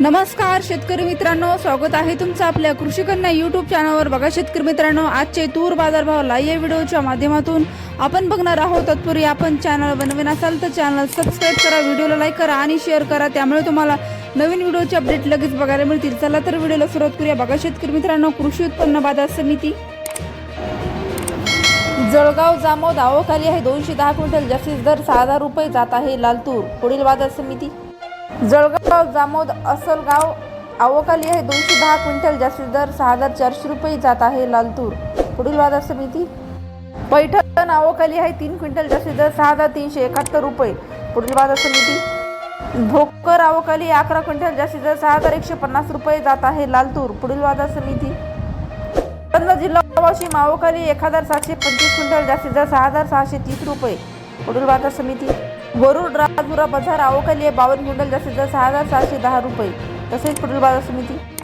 नमस्कार शेतकरी मित्रांनो. स्वागत आहे तुमचं आपल्या कृषी कन्या युट्यूब चॅनलवर बघा शेतकरी मित्रांनो आजचे तूर बाजारभाव लाईव्ह व्हिडिओच्या माध्यमातून आपण बघणार आहोत. तत्पूर्वी आपण चॅनल बनवीन असाल तर चॅनल सबस्क्राईब करा व्हिडिओला लाईक करा आणि शेअर करा. त्यामुळे तुम्हाला नवीन व्हिडिओचे अपडेट लगेच बघायला मिळतील. चला तर व्हिडिओला सुरुवात करूया. बघा शेतकरी मित्रांनो कृषी उत्पन्न बाजार समिती. जळगाव जामोद आवखाली आहे. दोनशे दहा क्विंटल जास्तीत दर सहा हजार रुपये जात आहे लालतूर पुढील बाजार समिती. जळगाव जामोद असलगाव आवकाली आहे दोनशे दहा क्विंटल जास्तीत दर सहा हजार चारशे रुपये जात आहे लालतूर. पुढील बाजार समिती पैठण आवकाली आहे तीन क्विंटल जास्तीत दर सहा हजार तीनशे एकाहत्तर रुपये. पुढील बाजार समिती भोकर आवकाली अकरा क्विंटल जास्तीत दर सहा हजार एकशे पन्नास रुपये जात आहे लालतूर. पुढील बाजार समिती जिल्हा वाशिम आवकाली एक हजार सातशे पंचवीस क्विंटल जास्तीत दर सहा हजार सहाशे तीस रुपये. पुढील बाजार समिती वरुड राजुरा बाजार आवकाली आहे. बावन्न क्विंटल जास्तीत जास्त सहा हजार सहाशे दहा रुपये. तसेच पुढील बाजार समिती.